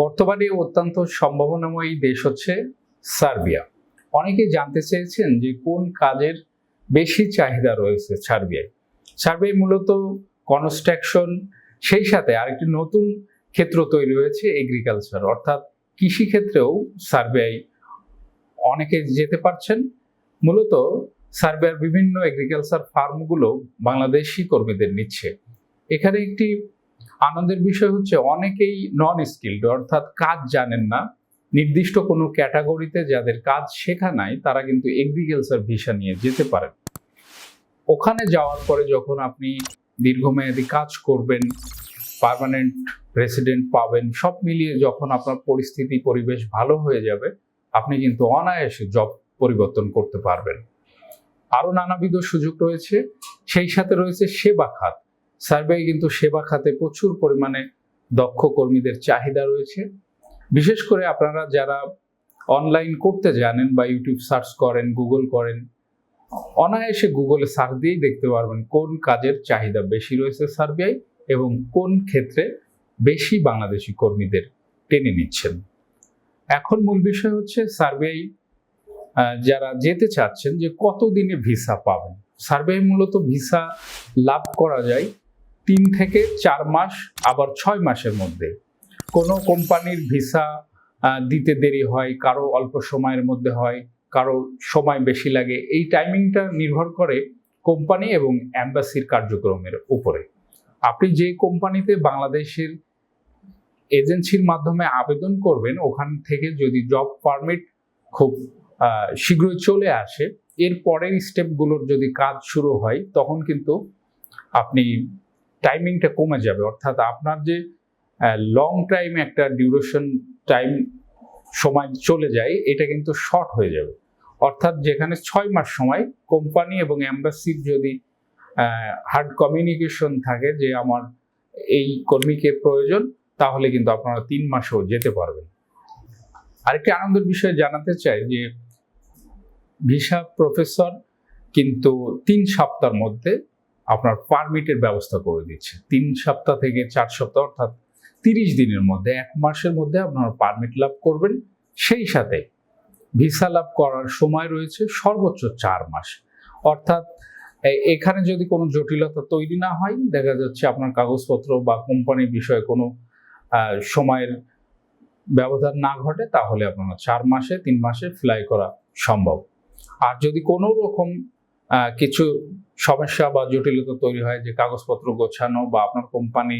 বর্তমানে অত্যন্ত সম্ভাবনাময়ী দেশ হচ্ছে সার্বিয়া। অনেকেই জানতে চেয়েছেন যে কোন কাজের বেশি চাহিদা রয়েছে সার্বিয়ায়। সার্বিয়ায় মূলত কনস্ট্রাকশন, সেই সাথে আরেকটি নতুন ক্ষেত্র তৈরি হয়েছে এগ্রিকালচার অর্থাৎ কৃষি ক্ষেত্রেও সার্বিয়ায় অনেকে যেতে পারছেন। মূলত সার্বিয়ার বিভিন্ন এগ্রিকালচার ফার্মগুলো বাংলাদেশি কর্মীদের নিচ্ছে। এখানে একটি আনন্দের বিষয় হচ্ছে অনেকেই নন স্কিল্ড অর্থাৎ কাজ জানেন না। নির্দিষ্ট কোনো ক্যাটাগরিতে যাদের কাজ শেখা নাই, তারা কিন্তু এগ্রিকালচার ভিসা নিয়ে যেতে পারেন। ওখানে যাওয়ার পরে যখন আপনি দীর্ঘমেয়াদী কাজ করবেন পার্মানেন্ট রেসিডেন্ট পাবেন, সব মিলিয়ে যখন আপনার পরিস্থিতি, পরিবেশ ভালো হয়ে যাবে, আপনি কিন্তু অনায়াসে জব পরিবর্তন করতে পারবেন। আরও নানাবিধ সুযোগ রয়েছে, সেই সাথে রয়েছে সেবা খাত। সার্ভে কিন্তু সেবা খাতে প্রচুর পরিমাণে দক্ষ কর্মীদের চাহিদা রয়েছে। বিশেষ করে আপনারা যারা অনলাইন করতে জানেন বা ইউটিউব সার্চ করেন গুগল করেন, অনায়াসে গুগলে সার্চ দিয়েই দেখতে পারবেন কোন কাজের চাহিদা বেশি রয়েছে সার্বিয়ায় এবং কোন ক্ষেত্রে বেশি বাংলাদেশি কর্মীদের টেনে নিচ্ছেন। এখন মূল বিষয় হচ্ছে সার্বিয়ায় যারা যেতে চাচ্ছেন যে কতদিনে ভিসা পাবেন। সার্ভে মূলত ভিসা লাভ করা যায় তিন থেকে চার মাস, আবার ছয় মাসের মধ্যে। কোনো কোম্পানির ভিসা দিতে দেরি হয়, কারও অল্প সময়ের মধ্যে হয়, কারও সময় বেশি লাগে, এই টাইমিংটা নির্ভর করে কোম্পানি এবং অ্যাম্বাসির কার্যক্রমের উপরে। আপনি যে কোম্পানিতে বাংলাদেশের এজেন্সির মাধ্যমে আবেদন করবেন, ওখান থেকে যদি জব পারমিট খুব শীঘ্রই চলে আসে, এর পরের স্টেপগুলোর যদি কাজ শুরু হয়, তখন কিন্তু আপনি টাইমিংটা কমে যাবে। অর্থাৎ আপনার যে লং টাইম একটা ডিউরেশন টাইম সময় চলে যায়, এটা কিন্তু শর্ট হয়ে যাবে। অর্থাৎ যেখানে ছয় মাস সময় কোম্পানি এবং অ্যাম্বাসির যদি হার্ড কমিউনিকেশন থাকে যে আমার এই কর্মীকে প্রয়োজন, তাহলে কিন্তু আপনারা তিন মাসেও যেতে পারবেন। আরেকটি আনন্দের বিষয় জানাতে চাই যে ভিসা প্রফেসর কিন্তু তিন সপ্তাহের মধ্যে আপনার পারমিটের ব্যবস্থা করে দিচ্ছে। তিন সপ্তাহ থেকে চার সপ্তাহ অর্থাৎ তিরিশ দিনের মধ্যে, এক মাসের মধ্যে আপনারা পারমিট লাভ করবেন। সেই সাথে ভিসা লাভ করার সময় রয়েছে সর্বোচ্চ চার মাস। অর্থাৎ এখানে যদি কোনো জটিলতা তৈরি না হয়, দেখা যাচ্ছে আপনার কাগজপত্র বা কোম্পানির বিষয়ে কোনো সময়ের ব্যবধান না ঘটে, তাহলে আপনারা চার মাসে, তিন মাসে ফ্লাই করা সম্ভব। আর যদি কোনো রকম কিছু সমস্যা বা জটিলতা তৈরি হয় যে কাগজপত্র গোছানো বা আপনার কোম্পানি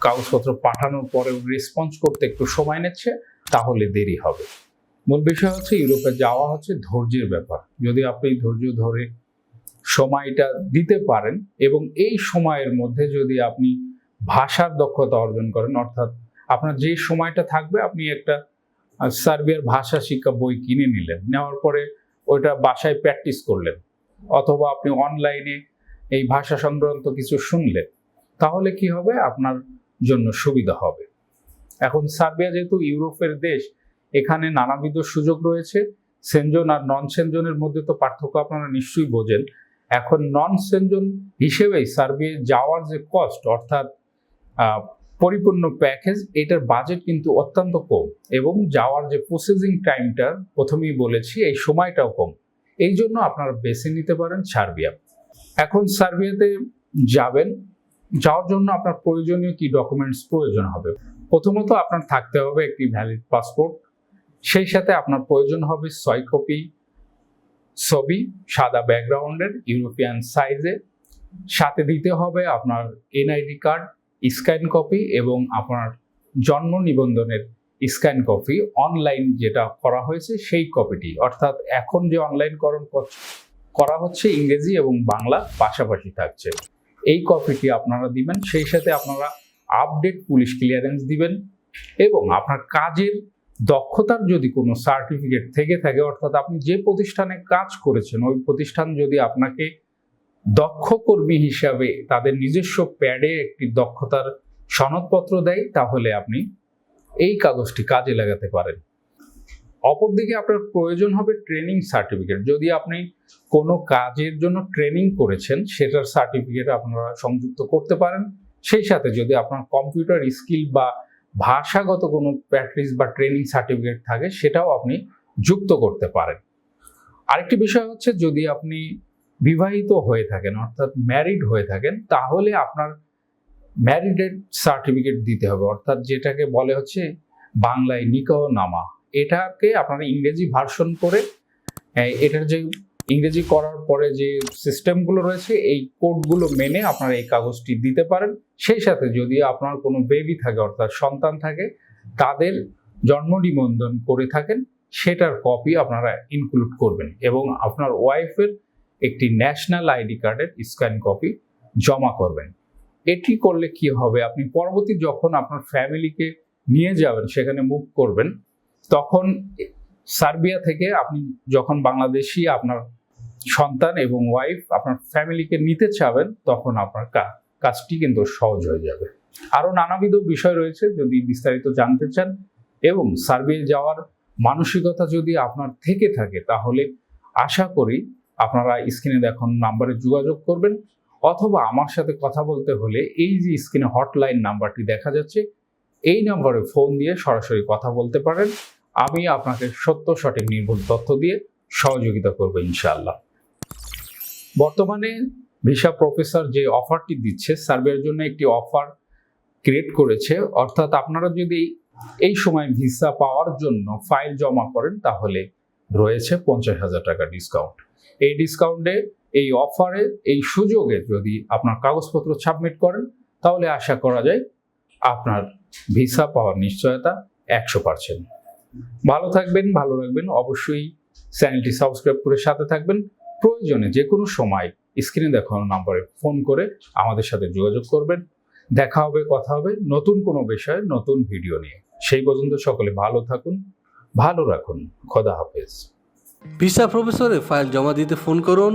কাগজপত্র পাঠানোর পরেও রেসপন্স করতে একটু সময় নিচ্ছে, তাহলে দেরি হবে। মূল বিষয় হচ্ছে ইউরোপে যাওয়া হচ্ছে ধৈর্যের ব্যাপার। যদি আপনি ধৈর্য ধরে সময়টা দিতে পারেন এবং এই সময়ের মধ্যে যদি আপনি ভাষার দক্ষতা অর্জন করেন, অর্থাৎ আপনার যে সময়টা থাকবে, আপনি একটা সার্বিয়ার ভাষা শিক্ষা বই কিনে নিলেন, নেওয়ার পরে ওইটা বাসায় প্র্যাকটিস করলেন অথবা আপনি অনলাইনে এই ভাষা সংক্রান্ত কিছু শুনলেন, তাহলে কি হবে? আপনার জন্য সুবিধা হবে। এখন সার্বিয়া যেহেতু ইউরোপের দেশ, এখানে নানাবিধ সুযোগ রয়েছে। সেনজন আর নন সেনজনের মধ্যে তো পার্থক্য আপনারা নিশ্চয়ই বোঝেন। এখন নন সেনজন হিসেবেই সার্বিয়া যাওয়ার যে কস্ট অর্থাৎ পরিপূর্ণ প্যাকেজ এটার বাজেট কিন্তু অত্যন্ত কম। এবং যাওয়ার যে প্রসেসিং টাইমটা প্রথমেই বলেছি, এই সময়টাও কম। এই জন্য আপনারা বেছে নিতে পারেন সার্বিয়া। এখন সার্বিয়াতে যাবেন, যাওয়ার জন্য আপনার প্রয়োজনীয় কি ডকুমেন্টস প্রয়োজন হবে? প্রথমত আপনার থাকতে হবে একটি ভ্যালিড পাসপোর্ট সেই সাথে আপনার প্রয়োজন হবে ছয় কপি ছবি, সাদা ব্যাকগ্রাউন্ডের ইউরোপিয়ান সাইজে সাথে দিতে হবে আপনার এনআইডি কার্ড স্ক্যান কপি এবং আপনার জন্ম নিবন্ধনের স্ক্যান কপি, অনলাইন যেটা করা হয়েছে সেই কপিটি। অর্থাৎ এখন যে অনলাইনকরণ কর- হচ্ছে ইংরেজি এবং বাংলা পাশাপাশি থাকছে। এই কপিটি আপনারা দিবেন, সেই সাথে আপনারা আপডেট পুলিশ ক্লিয়ারেন্স দিবেন এবং আপনার কাজের দক্ষতার যদি কোনো সার্টিফিকেট থেকে থাকে, অর্থাৎ আপনি যে প্রতিষ্ঠানে কাজ করেছেন, ওই প্রতিষ্ঠান যদি আপনাকে দক্ষ কর্মী হিসাবে তাদের নিজস্ব প্যাডে একটি দক্ষতার সনদপত্র দেয়, তাহলে আপনি এই কাগজটি কাজে লাগাতে পারেন। অপরদিকে আপনার প্রয়োজন হবে ট্রেনিং সার্টিফিকেট। যদি আপনি কোনো কাজের জন্য ট্রেনিং করেছেন, সেটার সার্টিফিকেট আপনারা সংযুক্ত করতে পারেন। সেই সাথে যদি আপনার কম্পিউটার স্কিল বা ভাষাগত কোনো প্র্যাকটিস বা ট্রেনিং সার্টিফিকেট থাকে, সেটাও আপনি যুক্ত করতে পারেন। আরেকটি বিষয় হচ্ছে, যদি আপনি বিবাহিত হয়ে থাকেন, অর্থাৎ ম্যারিড হয়ে থাকেন, তাহলে আপনার ম্যারিডের সার্টিফিকেট দিতে হবে। অর্থাৎ যেটাকে বলে হচ্ছে বাংলায় নিকাহ নামা এটাকে আপনারা ইংরেজি ভার্সন করে এটার যে ইংরেজি করার পরে যে সিস্টেমগুলো রয়েছে, এই কোডগুলো মেনে আপনারা এই কাগজটি দিতে পারেন। সেই সাথে যদি আপনার কোনো বেবি থাকে, অর্থাৎ সন্তান থাকে, তাদের জন্ম নিবন্ধন করে থাকেন, সেটার কপি আপনারা ইনক্লুড করবেন এবং আপনার ওয়াইফের একটি ন্যাশনাল আইডি কার্ডের স্ক্যান কপি জমা করবেন। এটি করলে কি হবে? আপনি পরবর্তী যখন আপনার ফ্যামিলিকে নিয়ে যাবেন, সেখানে মুভ করবেন, তখন সার্বিয়া থেকে আপনি যখন বাংলাদেশি আপনার সন্তান এবং ওয়াইফ আপনার ফ্যামিলিকে নিতে চাবেন, তখন আপনার কাজটি কিন্তু সহজ হয়ে যাবে। আরও নানাবিধ বিষয় রয়েছে যদি বিস্তারিত জানতে চান এবং সার্বিয়া যাওয়ার মানসিকতা যদি আপনার থেকে থাকে, তাহলে আশা করি আপনারা স্ক্রিনে দেখানো নাম্বারে যোগাযোগ করবেন। অথবা আমার সাথে কথা বলতে হলে এই যে স্ক্রিনে হটলাইন নাম্বারটি দেখা যাচ্ছে, এই নম্বরে ফোন দিয়ে সরাসরি কথা বলতে পারেন। আমি আপনাকে সত্য, সঠিক, নির্ভুল তথ্য দিয়ে সহযোগিতা করব ইনশাআল্লাহ। বর্তমানে ভিসা প্রফেসর যে অফারটি দিচ্ছে, সার্ভের জন্য একটি অফার ক্রিয়েট করেছে। অর্থাৎ আপনারা যদি এই সময় ভিসা পাওয়ার জন্য ফাইল জমা করেন, তাহলে রয়েছে পঞ্চাশ হাজার টাকা ডিসকাউন্ট। এই ডিসকাউন্টে এই অফারে, এই সুযোগে যদি আপনার কাগজপত্র সাবমিট করেন, তাহলে আশা করা যায় আপনার ভিসা পাওয়ার নিশ্চয়তা একশো পার্সেন্ট ভালো থাকবেন, ভালো রাখবেন, অবশ্যই চ্যানেলটি সাবস্ক্রাইব করে সাথে থাকবেন। প্রয়োজনে যে কোনো সময় স্ক্রিনে দেখানো নাম্বারে ফোন করে আমাদের সাথে যোগাযোগ করবেন। দেখা হবে, কথা হবে নতুন কোনো বিষয়ে, নতুন ভিডিও নিয়ে। সেই পর্যন্ত সকলে ভালো থাকুন, ভালো রাখুন। খোদা হাফেজ। ভিসা প্রফেসরে ফাইল জমা দিতে ফোন করুন।